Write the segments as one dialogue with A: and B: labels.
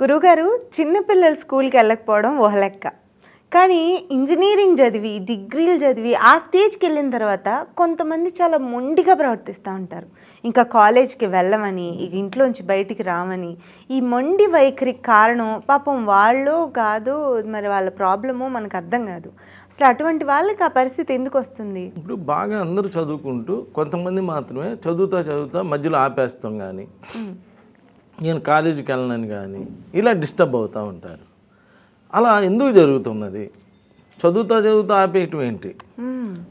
A: గురుగారు చిన్నపిల్లలు స్కూల్కి వెళ్ళకపోవడం ఓ లెక్క. కానీ ఇంజనీరింగ్ చదివి డిగ్రీలు చదివి ఆ స్టేజ్కి వెళ్ళిన తర్వాత కొంతమంది చాలా మొండిగా ప్రవర్తిస్తూ ఉంటారు. ఇంకా కాలేజ్కి వెళ్ళమని ఇంట్లోంచి బయటికి రామని. ఈ మొండి వైఖరికి కారణం పాపం వాళ్ళు కాదు మరి వాళ్ళ ప్రాబ్లము మనకు అర్థం కాదు. అసలు అటువంటి వాళ్ళకి ఆ పరిస్థితి ఎందుకు వస్తుంది?
B: ఇప్పుడు బాగా అందరూ చదువుకుంటూ కొంతమంది మాత్రమే చదువుతా చదువుతా మధ్యలో ఆపేస్తాం కానీ నేను కాలేజీకి వెళ్ళనని కానీ ఇలా డిస్టర్బ్ అవుతూ ఉంటారు. అలా ఎందుకు జరుగుతున్నది? చదువుతా చదువుతా ఆపేయటం ఏంటి.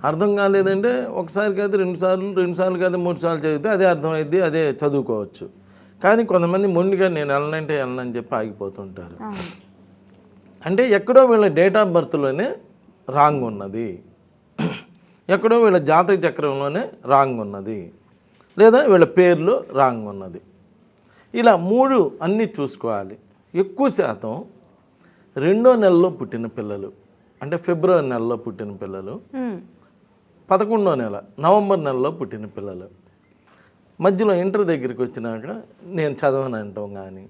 B: అర్థం కాలేదంటే ఒకసారి కాదు రెండు సార్లు రెండు సార్లు కాదు మూడు సార్లు చదివితే అదే అర్థమైద్ది అదే చదువుకోవచ్చు. కానీ కొంతమంది మొండిగా నేను వెళ్ళనంటే వెళ్ళనని చెప్పి ఆగిపోతుంటారు. అంటే ఎక్కడో వీళ్ళ డేట్ ఆఫ్ బర్త్లోనే రాంగ్ ఉన్నది. ఎక్కడో వీళ్ళ జాతక చక్రంలోనే రాంగ్ ఉన్నది. లేదా వీళ్ళ పేర్లో రాంగ్ ఉన్నది. ఇలా మూడు అన్నీ చూసుకోవాలి. ఎక్కువ శాతం రెండో నెలలో పుట్టిన పిల్లలు అంటే ఫిబ్రవరి నెలలో పుట్టిన పిల్లలు. పదకొండో నెల నవంబర్ నెలలో పుట్టిన పిల్లలు. మధ్యలో ఇంటర్ దగ్గరికి వచ్చినాక నేను చదవను అంటాం కానీ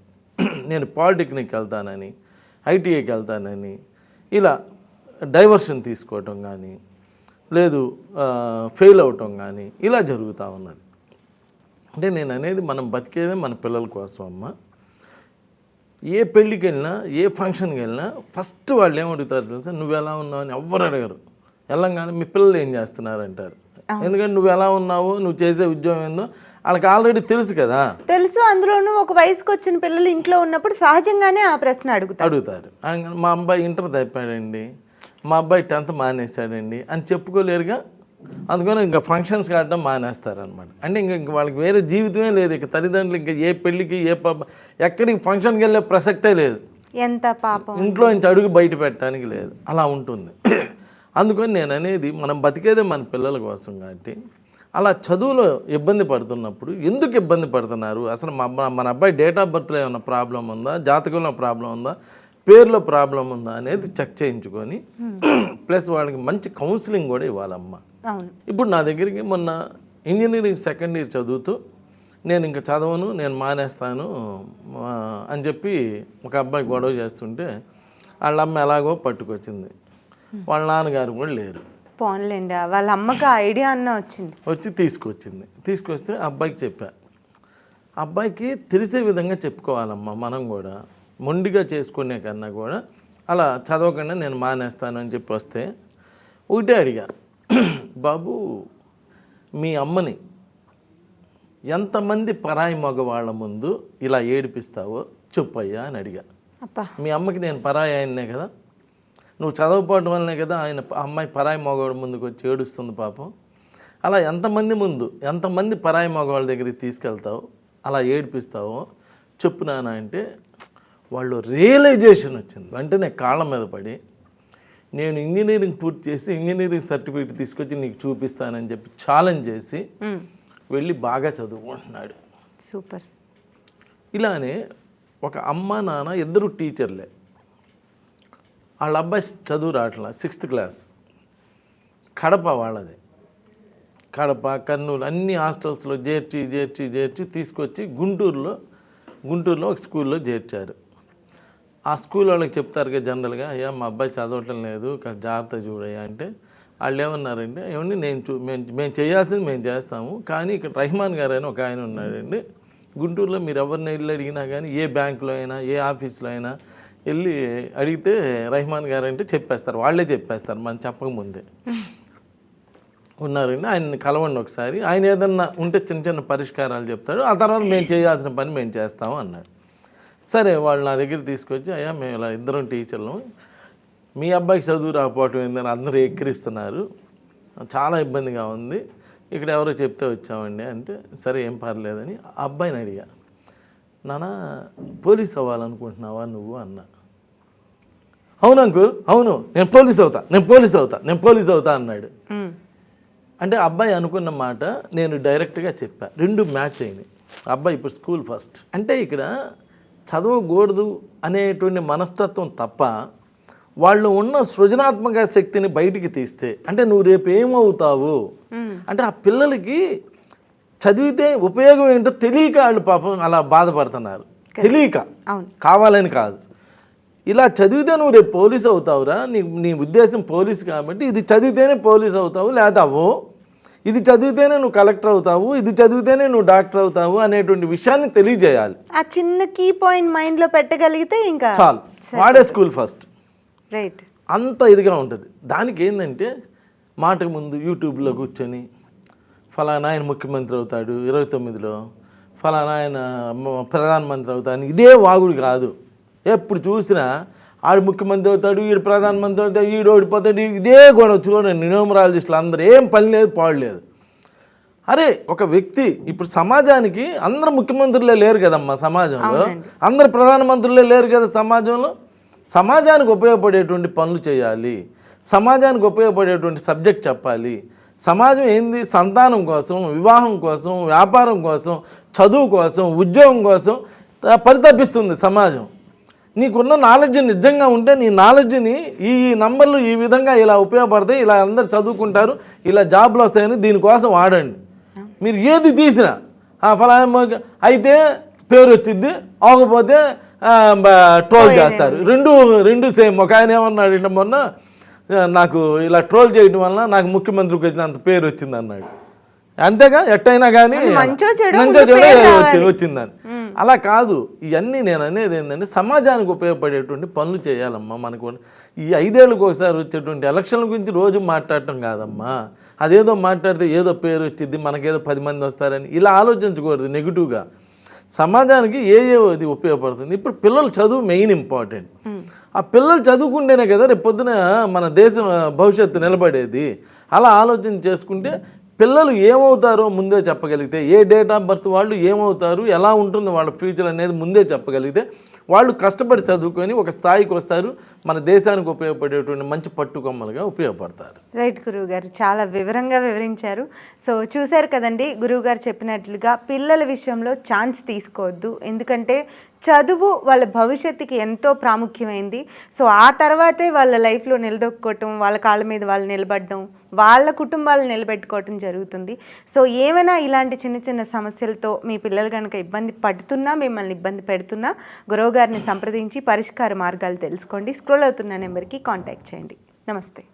B: నేను పాలిటెక్నిక్ వెళ్తానని ఐటీఐకి వెళ్తానని ఇలా డైవర్షన్ తీసుకోవటం కానీ లేదు ఫెయిల్ అవటం కానీ ఇలా జరుగుతూ ఉన్నది. అంటే నేను అనేది మనం బతికేదే మన పిల్లల కోసం అమ్మ. ఏ పెళ్ళికి వెళ్ళినా ఏ ఫంక్షన్కి వెళ్ళినా ఫస్ట్ వాళ్ళు ఏమడుగుతారు తెలుసా? నువ్వు ఎలా ఉన్నావు? అని ఎవ్వరు అడగరు. వెళ్ళంగానే మీ పిల్లలు ఏం చేస్తున్నారు అంటారు ఎందుకంటే నువ్వు ఎలా ఉన్నావు? నువ్వు చేసే ఉద్యోగం ఏందో వాళ్ళకి ఆల్రెడీ తెలుసు కదా.
A: తెలుసు. అందులోనూ ఒక వయసుకు వచ్చిన పిల్లలు ఇంట్లో ఉన్నప్పుడు సహజంగానే ఆ ప్రశ్న అడుగుతారు.
B: అడుగుతారు. మా అబ్బాయి ఇంటర్ తప్పాడండి. మా అబ్బాయి టెన్త్ మానేశాడండి అని చెప్పుకోలేరుగా. అందుకని ఇంకా ఫంక్షన్స్ కావడం మానేస్తారనమాట అంటే ఇంకా ఇంక వాళ్ళకి వేరే జీవితమే లేదు ఇక తల్లిదండ్రులు ఇంకా ఏ పెళ్ళికి ఏ పబ్బ ఎక్కడికి ఫంక్షన్కి వెళ్ళే ప్రసక్తే లేదు.
A: ఎంత పాపం
B: ఇంట్లో నుంచి అడుగు బయట పెట్టడానికి లేదు. అలా ఉంటుంది. అందుకని నేను అనేది మనం బతికేదే మన పిల్లల కోసం కాబట్టి అలా చదువులో ఇబ్బంది పడుతున్నప్పుడు ఎందుకు ఇబ్బంది పడుతున్నారు? అసలు మా మన అబ్బాయి డేట్ ఆఫ్ బర్త్లో ఏమైనా ప్రాబ్లం ఉందా? జాతకంలో ప్రాబ్లం ఉందా? పేరులో ప్రాబ్లం ఉందా? అనేది చెక్ చేయించుకొని ప్లస్ వాళ్ళకి మంచి కౌన్సిలింగ్ కూడా ఇవ్వాలమ్మ. ఇప్పుడు నా దగ్గరికి మొన్న ఇంజనీరింగ్ సెకండ్ ఇయర్ చదువుతూ నేను ఇంకా చదవను నేను మానేస్తాను అని చెప్పి ఒక అబ్బాయి గొడవ చేస్తుంటే వాళ్ళ అమ్మ ఎలాగో పట్టుకొచ్చింది. వాళ్ళ నాన్నగారు కూడా లేరు.
A: పోన్లేండి వాళ్ళ అమ్మకి ఐడియా అన్న వచ్చింది.
B: వచ్చి తీసుకొచ్చింది. తీసుకొస్తే అబ్బాయికి చెప్పా. అబ్బాయికి తెలిసే విధంగా చెప్పుకోవాలమ్మా మనం కూడా. మొండిగా చేసుకునే కన్నా కూడా అలా చదవకుండా నేను మానేస్తాను అని చెప్పి వస్తే ఒకటే అడిగా. బాబు మీ అమ్మని ఎంతమంది పరాయి మగవాళ్ళ ముందు ఇలా ఏడిపిస్తావో చెప్పయ్యా అని అడిగా. మీ అమ్మకి నేను పరాయి ఆయన్నే కదా. నువ్వు చదవకపోవడం వల్లనే కదా ఆయన అమ్మాయి పరాయి మగవాడి ముందుకు వచ్చి ఏడుస్తుంది పాపం. అలా ఎంతమంది ముందు ఎంతమంది పరాయి మగవాళ్ళ దగ్గరికి తీసుకెళ్తావు అలా ఏడిపిస్తావో చెప్పు నాన్న అంటే వాళ్ళు రియలైజేషన్ వచ్చింది. వెంటనే కాళ్ళ మీద పడి నేను ఇంజనీరింగ్ పూర్తి చేసి ఇంజనీరింగ్ సర్టిఫికేట్ తీసుకొచ్చి నీకు చూపిస్తానని చెప్పి ఛాలెంజ్ చేసి. వెళ్ళి బాగా చదువుకుంటున్నాడు.
A: సూపర్.
B: ఇలానే ఒక అమ్మ నాన్న ఇద్దరు టీచర్లే. వాళ్ళ అబ్బాయి చదువు రావట్లా సిక్స్త్ క్లాస్ కడప వాళ్ళది. కడప కర్నూలు అన్ని హాస్టల్స్లో చేర్చి చేర్చి చేర్చి తీసుకొచ్చి గుంటూరులో గుంటూరులో ఒక స్కూల్లో చేర్చారు. ఆ స్కూల్ వాళ్ళకి చెప్తారు కదా జనరల్గా అయ్యా మా అబ్బాయి చదవటం లేదు కాస్త జాగ్రత్త చూడయ్యా అంటే వాళ్ళు ఏమన్నారంటే ఏమండి నేను చూ మేము మేము చేయాల్సింది మేము చేస్తాము కానీ ఇక్కడ రహమాన్ గారు అని ఒక ఆయన ఉన్నాడండి. గుంటూరులో మీరు ఎవరిని వెళ్ళి అడిగినా కానీ ఏ బ్యాంకులో అయినా ఏ ఆఫీస్లో అయినా వెళ్ళి అడిగితే రహమాన్ గారు అంటే చెప్పేస్తారు వాళ్ళే చెప్పేస్తారు మనం చెప్పకముందే. ఉన్నారండి ఆయన్ని కలవండి ఒకసారి. ఆయన ఏదన్నా ఉంటే చిన్న చిన్న పరిష్కారాలు చెప్తాడు ఆ తర్వాత మేము చేయాల్సిన పని మేము చేస్తాము అన్నాడు సరే వాళ్ళు నా దగ్గర తీసుకొచ్చి అయ్యా మేము ఇలా ఇద్దరం టీచర్లు. మీ అబ్బాయికి చదువు రాకపోవటం ఏందని అందరూ ఎక్కిరిస్తున్నారు. చాలా ఇబ్బందిగా ఉంది. ఇక్కడ ఎవరో చెప్తే వచ్చామండి అంటే సరే ఏం పర్లేదని ఆ అబ్బాయిని అడిగా. నాన్న పోలీస్ అవ్వాలనుకుంటున్నావా నువ్వు? అన్నా. అవును అంకుల్ అవును. నేను పోలీస్ అవుతా. నేను పోలీస్ అవుతా. నేను పోలీస్ అవుతా అన్నాడు. అంటే అబ్బాయి అనుకున్న మాట నేను డైరెక్ట్గా చెప్పా. రెండు మ్యాచ్ అయినాయి. అబ్బాయి ఇప్పుడు స్కూల్ ఫస్ట్. అంటే ఇక్కడ చదవకూడదు అనేటువంటి మనస్తత్వం తప్ప వాళ్ళు ఉన్న సృజనాత్మక శక్తిని బయటికి తీస్తే అంటే నువ్వు రేపు ఏమవుతావు. అంటే ఆ పిల్లలకి చదివితే ఉపయోగం ఏంటో తెలియక వాళ్ళు పాపం అలా బాధపడుతున్నారు. తెలియక. కావాలని కాదు. ఇలా చదివితే నువ్వు రేపు పోలీస్ అవుతావురా? నీ నీ ఉద్దేశం పోలీస్ కాబట్టి ఇది చదివితేనే పోలీస్ అవుతావు లేదా అవ్వవు ఇది చదివితేనే నువ్వు కలెక్టర్ అవుతావు ఇది చదివితేనే నువ్వు డాక్టర్ అవుతావు అనేటువంటి విషయాన్ని తెలియజేయాలి.
A: ఆ చిన్న కీ పాయింట్ మైండ్లో పెట్టగలిగితే ఇంకా
B: చాలు. వాడే స్కూల్ ఫస్ట్.
A: రైట్.
B: అంత ఇదిగా ఉంటుంది. దానికి ఏంటంటే మాటకు ముందు యూట్యూబ్లో కూర్చొని ఫలానా ఆయన ముఖ్యమంత్రి అవుతాడు ఇరవై తొమ్మిదిలో ఫలానా ఆయన ప్రధానమంత్రి అవుతాడు ఇదే వాగుడు కాదు. ఎప్పుడు చూసినా ఆడు ముఖ్యమంత్రి అవుతాడు ఈడు ప్రధానమంత్రి అవుతాడు ఈడు ఓడిపోతాడు ఇదే గొడవ చూడండి న్యూమరాలజిస్టులు అందరూ. ఏం పని లేదు పాడలేదు అరే ఒక వ్యక్తి ఇప్పుడు సమాజానికి అందరు ముఖ్యమంత్రులే లేరు కదమ్మా సమాజంలో. అందరు ప్రధానమంత్రులే లేరు కదా సమాజంలో. సమాజానికి ఉపయోగపడేటువంటి పనులు చేయాలి. సమాజానికి ఉపయోగపడేటువంటి సబ్జెక్ట్ చెప్పాలి. సమాజం ఏంది? సంతానం కోసం వివాహం కోసం వ్యాపారం కోసం చదువు కోసం ఉద్యోగం కోసం పరితపిస్తుంది సమాజం. నీకున్న నాలెడ్జ్ నిజంగా ఉంటే నీ నాలెడ్జ్ని ఈ ఈ నంబర్లు ఈ విధంగా ఇలా ఉపయోగపడతాయి ఇలా అందరు చదువుకుంటారు ఇలా జాబ్లు వస్తాయని దీనికోసం వాడండి. మీరు ఏది తీసినా ఫలానా మొగ- అయితే పేరు వచ్చింది అవ్వకపోతే ట్రోల్ చేస్తారు. రెండు రెండు సేమ్ ఒక ఆయన ఏమన్నాడు మొన్న నాకు ఇలా ట్రోల్ చేయడం వలన నాకు ముఖ్యమంత్రికి వచ్చినంత పేరు వచ్చింది అన్నాడు అంతేగా? ఎట్టయినా కానీ
A: మంచో చెడో.
B: వచ్చిందని. అలా కాదు. ఇవన్నీ నేను అనేది ఏంటంటే సమాజానికి ఉపయోగపడేటువంటి పనులు చేయాలమ్మా మనకు. ఈ ఐదేళ్ళకి ఒకసారి వచ్చేటువంటి ఎలక్షన్ల గురించి రోజు మాట్లాడటం కాదమ్మా. అదేదో మాట్లాడితే ఏదో పేరు వచ్చింది మనకేదో పది మంది వస్తారని ఇలా ఆలోచించకూడదు నెగిటివ్గా. సమాజానికి ఏ ఏ ఇది ఉపయోగపడుతుంది? ఇప్పుడు పిల్లలు చదువు మెయిన్ ఇంపార్టెంట్. ఆ పిల్లలు చదువుకుంటేనే కదా రేపు పొద్దున మన దేశం భవిష్యత్తు నిలబడేది. అలా ఆలోచన చేసుకుంటే పిల్లలు ఏమవుతారో ముందే చెప్పగలిగితే ఏ డేట్ ఆఫ్ బర్త్ వాళ్ళు ఏమవుతారు ఎలా ఉంటుంది వాళ్ళ ఫ్యూచర్ అనేది ముందే చెప్పగలిగితే వాళ్ళు కష్టపడి చదువుకొని ఒక స్థాయికి వస్తారు మన దేశానికి ఉపయోగపడేటువంటి మంచి పట్టుకొమ్మలుగా ఉపయోగపడతారు.
A: రైట్ గురువు గారు చాలా వివరంగా వివరించారు. సో చూశారు కదండి గురువు గారు చెప్పినట్లుగా పిల్లల విషయంలో ఛాన్స్ తీసుకోవద్దు. ఎందుకంటే చదువు వాళ్ళ భవిష్యత్తుకి ఎంతో ప్రాముఖ్యమైంది. సో ఆ తర్వాతే వాళ్ళ లైఫ్లో నిలదొక్కుకోవటం వాళ్ళ కాళ్ళ మీద వాళ్ళు నిలబడడం వాళ్ళ కుటుంబాలు నిలబెట్టుకోవటం జరుగుతుంది. సో ఏమైనా ఇలాంటి చిన్న చిన్న సమస్యలతో మీ పిల్లలు కనుక ఇబ్బంది పడుతున్నా మిమ్మల్ని ఇబ్బంది పెడుతున్నా గురువుగారిని సంప్రదించి పరిష్కార మార్గాలు తెలుసుకోండి. స్క్రోల్ అవుతున్న నెంబర్కి కాంటాక్ట్ చేయండి. నమస్తే.